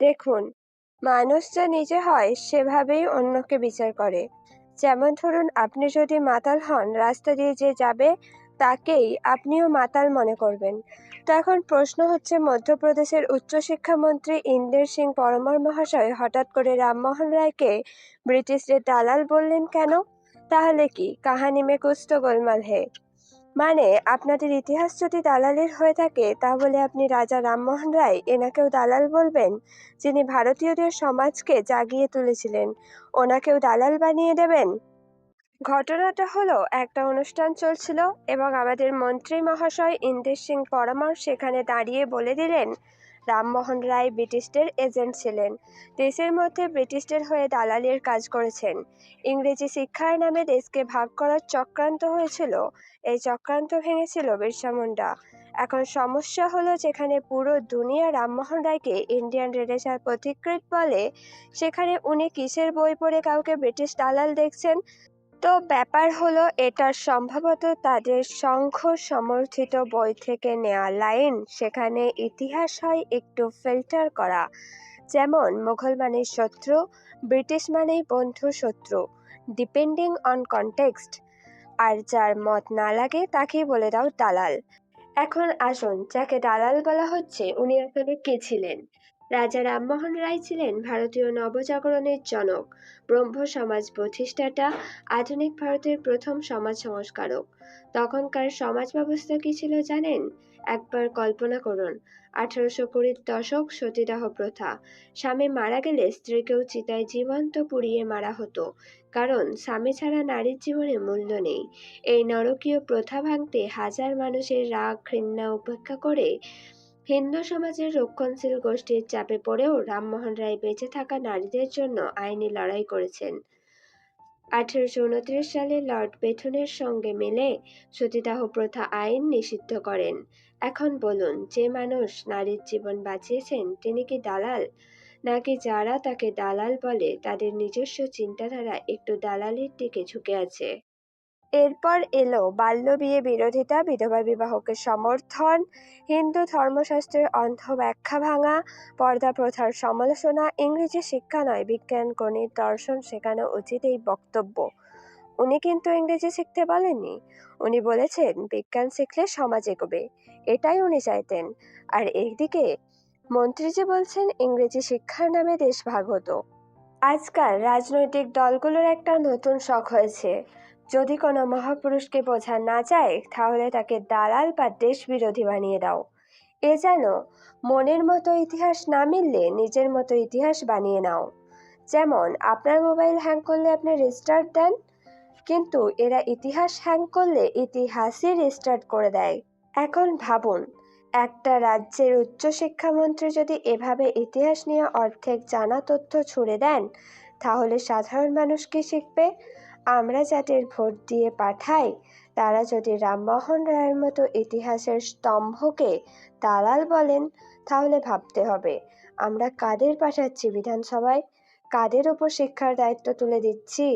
দেখুন মানুষ যা নিজে হয় সেভাবেই অন্যকে বিচার করে। যেমন ধরুন, আপনি যদি মাতাল হন, রাস্তা দিয়ে যে যাবে, তাকেই আপনিও মাতাল মনে করবেন। তো এখন প্রশ্ন হচ্ছে, মধ্যপ্রদেশের উচ্চশিক্ষামন্ত্রী ইন্দের সিং পরমার মহাশয় হঠাৎ করে রামমোহন রায়কে ব্রিটিশদের দালাল বললেন কেন? তাহলে কি? কাহানি মে কুস্ত গোলমাল হে। মানে আপনাদের ইতিহাস যদি দালালের হয়ে থাকে, তাহলে আপনি রাজা রামমোহন রায় এনাকেও দালাল বলবেন, যিনি ভারতীয়দের সমাজকে জাগিয়ে তুলেছিলেন। ওনাকেও দালাল বানিয়ে দেবেন। ঘটনাটা হলো, একটা অনুষ্ঠান চলছিল এবং আমাদের মন্ত্রী মহাশয় ইন্দির সিং পরমার সেখানে দাঁড়িয়ে বলে দিলেন রামমোহন রায় ব্রিটিশদের এজেন্ট ছিলেন। দেশের মধ্যে ব্রিটিশদের হয়ে দালালির কাজ করেছেন। ইংরেজি শিক্ষার নামে দেশকে ভাগ করার চক্রান্ত হয়েছিল। এই চক্রান্ত ভেঙেছিল বিরসা মুন্ডা। এখন সমস্যা হলো যেখানে পুরো দুনিয়া রামমোহন রায়কে ইন্ডিয়ান রেনেসার পথিকৃৎ বলে, সেখানে উনি কিসের বই পড়ে কাউকে ব্রিটিশ দালাল দেখছেন? তো ব্যাপার হলো, এটা সম্ভবত তাদের সংঘ সমর্থিত বই থেকে নেওয়া লাইন। সেখানে ইতিহাস হয় একটু ফিল্টার করা। যেমন, মুঘল মানেই শত্রু, ব্রিটিশ মানেই বন্ধু শত্রু। Depending on context. আর যার মত না লাগে, তাকেই বলে দাও দালাল। এখন আসুন, যাকে দালাল বলা হচ্ছে, উনি আসলে কে ছিলেন? রাজা রামমোহন রায় ছিলেন ভারতীয় নবজাগরণের জনক, ব্রহ্ম সমাজ প্রতিষ্ঠাতা, আধুনিক ভারতের প্রথম সমাজ সংস্কারক। তখনকার সমাজ ব্যবস্থা কি ছিল জানেন? একবার কল্পনা করুন, আঠারোশো কুড়ির দশক সতীদাহ প্রথা। স্বামী মারা গেলে স্ত্রীকেও চিতায় জীবন্ত পুড়িয়ে মারা হতো, কারণ স্বামী ছাড়া নারীর জীবনে মূল্য নেই। এই নরকীয় প্রথা ভাঙতে হাজার মানুষের রাগ ঘৃণা উপেক্ষা করে হিন্দু সমাজের রক্ষণশীল গোষ্ঠীর চাপে পড়েও রামমোহন রায় বেঁচে থাকা নারীদের জন্য আইনি লড়াই করেছেন। আঠেরোশো উনত্রিশ সালে লর্ড বেথুনের সঙ্গে মিলে সতীদাহ প্রথা আইন নিষিদ্ধ করেন। এখন বলুন, যে মানুষ নারীর জীবন বাঁচিয়েছেন, তিনি কি দালাল? নাকি যারা তাকে দালাল বলে, তাদের নিজস্ব চিন্তাধারা একটু দালালির দিকে ঝুঁকে আছে? এরপর এলো বাল্য বিয়ে বিরোধিতা, বিধবা বিবাহকে সমর্থন, হিন্দু ধর্মশাস্ত্রের অন্ধ ব্যাখ্যা ভাঙা, পর্দা প্রথার সমালোচনা, ইংরেজি শিক্ষা নয়, বিজ্ঞান, গণিত, দর্শন শেখানো উচিত এই বক্তব্য। উনি কিন্তু ইংরেজি শিখতে বলেননি। উনি বলেছেন, বিজ্ঞান শিখলে সমাজ এগোবে। এটাই উনি চাইতেন। আর এইদিকে মন্ত্রীজি বলছেন, ইংরেজি শিক্ষার নামে দেশ ভাগ হতো। আজকাল রাজনৈতিক দলগুলোর একটা নতুন শখ হয়েছে। যদি কোনো মহাপুরুষকে বোঝা না যায়, তাহলে তাকে দালাল বা দেশ বিরোধী বানিয়ে দাও। এ যেন মনের মতো ইতিহাস না মিললে নিজের মতো ইতিহাস বানিয়ে নাও। যেমন, আপনার মোবাইল হ্যাং করলে আপনি রিস্টার্ট দেন, কিন্তু এরা ইতিহাস হ্যাং করলে ইতিহাসই রিস্টার্ট করে দেয়। এখন ভাবুন, একটা রাজ্যের উচ্চশিক্ষামন্ত্রী যদি এভাবে ইতিহাস নিয়ে অর্ধেক জানা তথ্য ছুড়ে দেন, তাহলে সাধারণ মানুষ কি শিখবে? আমরা যাদের ভোট দিয়ে পাঠাই, তারা যদি রামমোহন রায়ের মতো ইতিহাসের স্তম্ভকে দালাল বলেন, তাহলে ভাবতে হবে, আমরা কাদের পাঠাচ্ছি বিধানসভায়? কাদের ওপর শিক্ষার দায়িত্ব তুলে দিচ্ছি?